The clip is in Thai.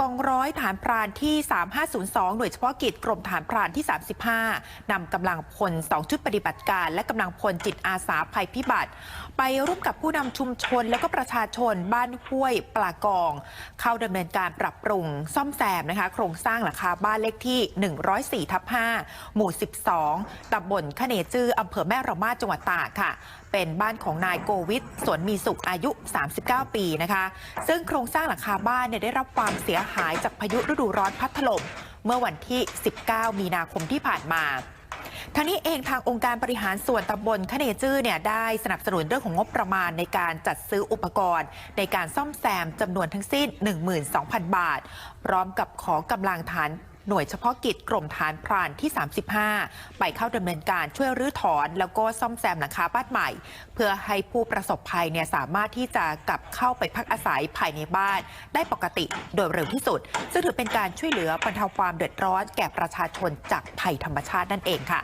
กองร้อยฐานพรานที่ 3502 หน่วยเฉพาะกิจกรมฐานพรานที่ 35 นำกำลังพล 2 ชุดปฏิบัติการ และกำลังพลจิตอาสาภัยพิบัติ ไปร่วมกับผู้นำชุมชนและก็ประชาชนบ้านห้วยปลากอง เข้าดำเนินการปรับปรุงซ่อมแซมนะคะ โครงสร้างหลังคาบ้านเลขที่ 104ทับ5หมู่ 12ตำบลขเนจื้ออำเภอแม่ระมาดจังหวัดตากค่ะ เป็นบ้านของนายโกวิทสวนมีสุขอายุ 39 ปีนะคะ ซึ่งโครงสร้างหลังคาบ้านเนี่ยได้รับความเสียหายจากพายุฤดูร้อนพัดถล่มเมื่อวันที่ 19 มีนาคมที่ผ่านมาทางนี้เองทางองค์การบริหารส่วนตำบลขเนจื้อเนี่ยได้สนับสนุนเรื่องของงบประมาณในการจัดซื้ออุปกรณ์ ในการซ่อมแซมจำนวนทั้งสิ้น 12,000 บาท พร้อมกับขอกำลังฐาน หน่วยเฉพาะกิจกรมฐานพรานที่ 35 ไปเข้าดำเนินการช่วยรื้อถอน แล้วก็ซ่อมแซมหลังคาบ้านใหม่ เพื่อให้ผู้ประสบภัยเนี่ยสามารถที่จะกลับเข้าไปพักอาศัยภายในบ้าน ได้ปกติโดยเร็วที่สุด ซึ่งถือเป็นการช่วยเหลือบรรเทาความเดือดร้อนแก่ประชาชนจากภัยธรรมชาตินั่นเองค่ะ